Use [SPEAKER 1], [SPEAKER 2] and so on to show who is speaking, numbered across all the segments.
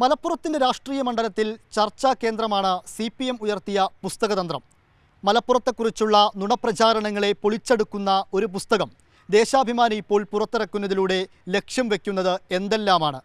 [SPEAKER 1] മലപ്പുറത്തിന്റെ രാഷ്ട്രീയ മണ്ഡലത്തിൽ ചർച്ചാ കേന്ദ്രമാണ് സി പി എം ഉയർത്തിയ പുസ്തകതന്ത്രം. മലപ്പുറത്തെക്കുറിച്ചുള്ള നുണപ്രചാരണങ്ങളെ പൊളിച്ചെടുക്കുന്ന ഒരു പുസ്തകം ദേശാഭിമാനി ഇപ്പോൾ പുറത്തിറക്കുന്നതിലൂടെ ലക്ഷ്യം വെക്കുന്നത് എന്തെല്ലാമാണ്?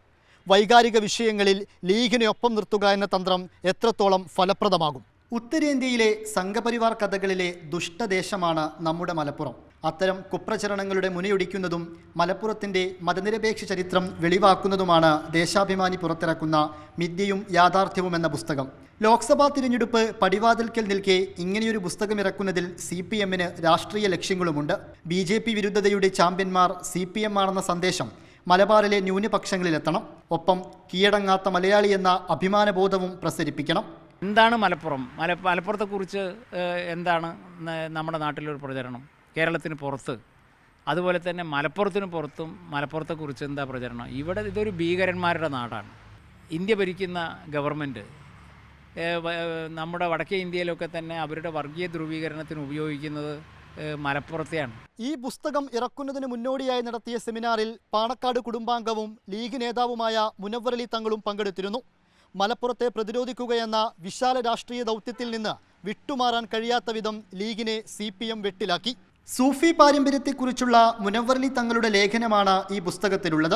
[SPEAKER 1] വൈകാരിക വിഷയങ്ങളിൽ ലീഗിനെയൊപ്പം നിർത്തുക എന്ന തന്ത്രം എത്രത്തോളം ഫലപ്രദമാകും? ഉത്തരേന്ത്യയിലെ സംഘപരിവാർ കഥകളിലെ ദുഷ്ടദേശമാണ് നമ്മുടെ മലപ്പുറം. അത്തരം കുപ്രചരണങ്ങളുടെ മുനയൊടിക്കുന്നതും മലപ്പുറത്തിന്റെ മതനിരപേക്ഷ ചരിത്രം വെളിവാക്കുന്നതുമാണ് ദേശാഭിമാനി പുറത്തിറക്കുന്ന മിഥ്യയും യാഥാർത്ഥ്യവും എന്ന പുസ്തകം. ലോക്സഭാ തിരഞ്ഞെടുപ്പ് പടിവാതിൽക്കൽ നിൽക്കെ ഇങ്ങനെയൊരു പുസ്തകം ഇറക്കുന്നതിൽ സി പി എമ്മിന് രാഷ്ട്രീയ ലക്ഷ്യങ്ങളുമുണ്ട്. ബി ജെ പി വിരുദ്ധതയുടെ ചാമ്പ്യന്മാർ സി പി എം ആണെന്ന സന്ദേശം മലബാറിലെ ന്യൂനപക്ഷങ്ങളിലെത്തണം. ഒപ്പം കീഴടങ്ങാത്ത മലയാളി എന്ന അഭിമാനബോധവും പ്രസരിപ്പിക്കണം.
[SPEAKER 2] എന്താണ് മലപ്പുറം? മല മലപ്പുറത്തെക്കുറിച്ച് എന്താണ് നമ്മുടെ നാട്ടിലൊരു പ്രചരണം? കേരളത്തിന് പുറത്ത് അതുപോലെ തന്നെ മലപ്പുറത്തിന് പുറത്തും മലപ്പുറത്തെക്കുറിച്ച് എന്താ പ്രചരണം? ഇവിടെ ഇതൊരു ഭീകരന്മാരുടെ നാടാണ്. ഇന്ത്യ ഭരിക്കുന്ന ഗവൺമെന്റ് നമ്മുടെ വടക്കേ ഇന്ത്യയിലൊക്കെ തന്നെ അവരുടെ വർഗീയ ധ്രുവീകരണത്തിന് ഉപയോഗിക്കുന്നത് മലപ്പുറത്തെയാണ്.
[SPEAKER 1] ഈ പുസ്തകം ഇറക്കുന്നതിന് മുന്നോടിയായി നടത്തിയ സെമിനാറിൽ പാണക്കാട് കുടുംബാംഗവും ലീഗ് നേതാവുമായ മുനവ്വറലി തങ്ങളും പങ്കെടുത്തിരുന്നു. മലപ്പുറത്തെ പ്രതിരോധിക്കുകയെന്ന വിശാല രാഷ്ട്രീയ ദൗത്യത്തിൽ നിന്ന് വിട്ടുമാറാൻ കഴിയാത്ത വിധം ലീഗിനെ സി പി എം വെട്ടിലാക്കി. സൂഫി പാരമ്പര്യത്തെക്കുറിച്ചുള്ള മുനവർലി തങ്ങളുടെ ലേഖനമാണ് ഈ പുസ്തകത്തിലുള്ളത്.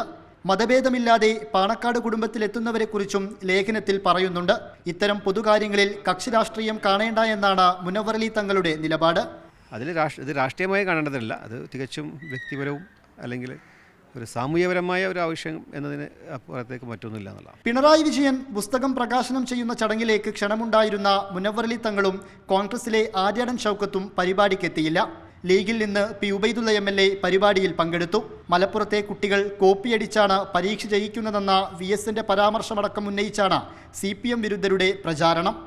[SPEAKER 1] മതഭേദമില്ലാതെ പാണക്കാട് കുടുംബത്തിലെത്തുന്നവരെക്കുറിച്ചും ലേഖനത്തിൽ പറയുന്നുണ്ട്. ഇത്തരം പൊതുകാര്യങ്ങളിൽ കക്ഷി രാഷ്ട്രീയം കാണേണ്ട എന്നാണ് മുനവ്വറലി തങ്ങളുടെ നിലപാട്.
[SPEAKER 3] അതിൽ രാഷ്ട്ര ഇത് രാഷ്ട്രീയമായി കാണേണ്ടതല്ല അത് തികച്ചും വ്യക്തിപരവും അല്ലെങ്കിൽ ഒരു സാമൂഹ്യപരമായ ഒരു ആവശ്യം എന്നതിന് അപ്പുറത്തേക്ക് മറ്റൊന്നുമില്ല എന്നുള്ളതാണ്.
[SPEAKER 1] പിണറായി വിജയൻ പുസ്തകം പ്രകാശനം ചെയ്യുന്ന ചടങ്ങിലേക്ക് ക്ഷണമുണ്ടായിരുന്ന മുനവർലി തങ്ങളും കോൺഗ്രസിലെ ആര്യാടൻ ഷൗക്കത്തും പരിപാടിക്കെത്തിയില്ല. ലീഗിൽ നിന്ന് P Ubaidullah M L A പരിപാടിയിൽ പങ്കെടുത്തു. മലപ്പുറത്തെ കുട്ടികൾ കോപ്പിയടിച്ചാണ് പരീക്ഷ ജയിക്കുന്നതെന്ന വി എസിന്റെ പരാമർശമടക്കം ഉന്നയിച്ചാണ് സി പി എം വിരുദ്ധരുടെ പ്രചാരണം.